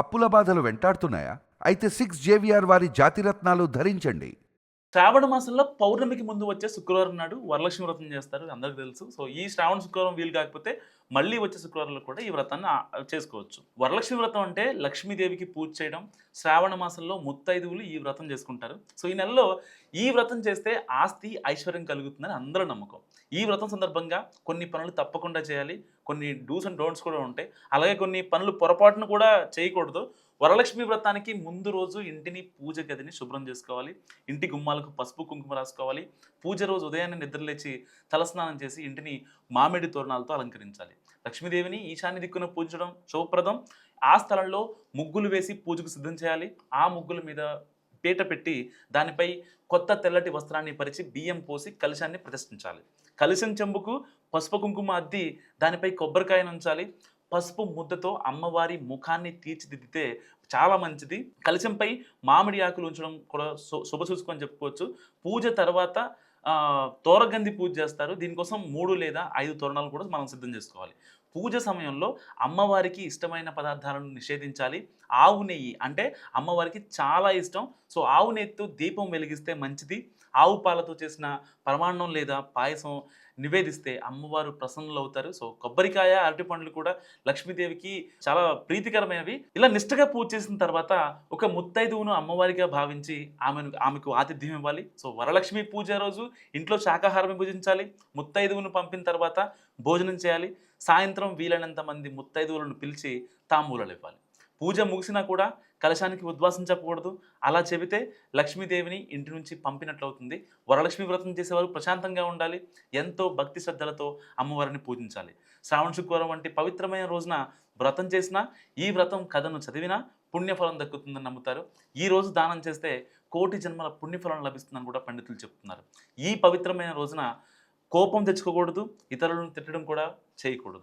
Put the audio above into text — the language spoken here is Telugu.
అప్పుల బాధలు వెంటాడుతున్నాయా? అయితే సిక్స్ జేవిఆర్ వారి జాతిరత్నాలు ధరించండి. శ్రావణ మాసంలో పౌర్ణమికి ముందు వచ్చే శుక్రవారం నాడు వరలక్ష్మి వ్రతం చేస్తారు అందరికీ తెలుసు. సో ఈ శ్రావణ శుక్రవారం వీలు కాకపోతే మళ్ళీ వచ్చే శుక్రవారంలో కూడా ఈ వ్రతాన్ని చేసుకోవచ్చు. వరలక్ష్మి వ్రతం అంటే లక్ష్మీదేవికి పూజ చేయడం శ్రావణ మాసంలో ముత్తైదువులు ఈ వ్రతం చేసుకుంటారు. సో ఈ నెలలో ఈ వ్రతం చేస్తే ఆస్తి ఐశ్వర్యం కలుగుతుందని అందరూ నమ్మకం. ఈ వ్రతం సందర్భంగా కొన్ని పనులు తప్పకుండా చేయాలి. కొన్ని డూస్ అండ్ డోంట్స్ కూడా ఉంటాయి. అలాగే కొన్ని పనులు పొరపాటును కూడా చేయకూడదు. వరలక్ష్మి వ్రతానికి ముందు రోజు ఇంటిని పూజ గదిని శుభ్రం చేసుకోవాలి. ఇంటి గుమ్మాలకు పసుపు కుంకుమ రాసుకోవాలి. పూజ రోజు ఉదయాన్నే నిద్రలేచి తలస్నానం చేసి ఇంటిని మామిడి తోరణాలతో అలంకరించాలి. లక్ష్మీదేవిని ఈశాన్య దిక్కున పూజించడం శుభప్రదం. ఆ స్థలంలో ముగ్గులు వేసి పూజకు సిద్ధం చేయాలి. ఆ ముగ్గుల మీద పీట పెట్టి దానిపై కొత్త తెల్లటి వస్త్రాన్ని పరిచి బియ్యం పోసి కలశాన్ని ప్రతిష్ఠించాలి. కలశం చెంబుకు పసుపు కుంకుమ అద్ది దానిపై కొబ్బరికాయను ఉంచాలి. పసుపు ముద్దతో అమ్మవారి ముఖాన్ని తీర్చిదిద్దితే చాలా మంచిది. కలశంపై మామిడి ఆకులు ఉంచడం కూడా శు- శుభ చూసుకొని చెప్పుకోవచ్చు. పూజ తర్వాత తోరగంది పూజ చేస్తారు. దీనికోసం మూడు లేదా ఐదు తోరణాలు కూడా మనం సిద్ధం చేసుకోవాలి. పూజ సమయంలో అమ్మవారికి ఇష్టమైన పదార్థాలను నిషేధించాలి. ఆవు నెయ్యి అంటే అమ్మవారికి చాలా ఇష్టం. సో ఆవు నెయ్యితో దీపం వెలిగిస్తే మంచిది. ఆవు పాలతో చేసిన పరమాన్నం లేదా పాయసం నివేదిస్తే అమ్మవారు ప్రసన్నులు అవుతారు సో కొబ్బరికాయ అరటి పండ్లు కూడా లక్ష్మీదేవికి చాలా ప్రీతికరమైనవి. ఇలా నిష్ఠగా పూజ చేసిన తర్వాత ఒక ముత్తైదువును అమ్మవారిగా భావించి ఆమెను ఆమెకు ఆతిథ్యం ఇవ్వాలి. సో వరలక్ష్మి పూజ రోజు ఇంట్లో శాకాహారం భుజించాలి. ముత్తైదువును పంపిన తర్వాత భోజనం చేయాలి. సాయంత్రం వీలైనంత మంది ముత్తైదువులను పిలిచి తాంబూలాలు ఇవ్వాలి పూజ ముగిసినా కూడా కలశానికి ఉద్వాసం చెప్పకూడదు. అలా చెబితే లక్ష్మీదేవిని ఇంటి నుంచి పంపినట్లు అవుతుంది వరలక్ష్మి వ్రతం చేసేవారు ప్రశాంతంగా ఉండాలి. ఎంతో భక్తి శ్రద్ధలతో అమ్మవారిని పూజించాలి. శ్రావణ శుక్రవారం వంటి పవిత్రమైన రోజున వ్రతం చేసినా ఈ వ్రతం కథను చదివినా పుణ్యఫలం దక్కుతుందని నమ్ముతారు. ఈ రోజు దానం చేస్తే కోటి జన్మల పుణ్యఫలం లభిస్తుందని కూడా పండితులు చెప్తున్నారు. ఈ పవిత్రమైన రోజున కోపం తెచ్చుకోకూడదు ఇతరులను తిట్టడం కూడా చేయకూడదు.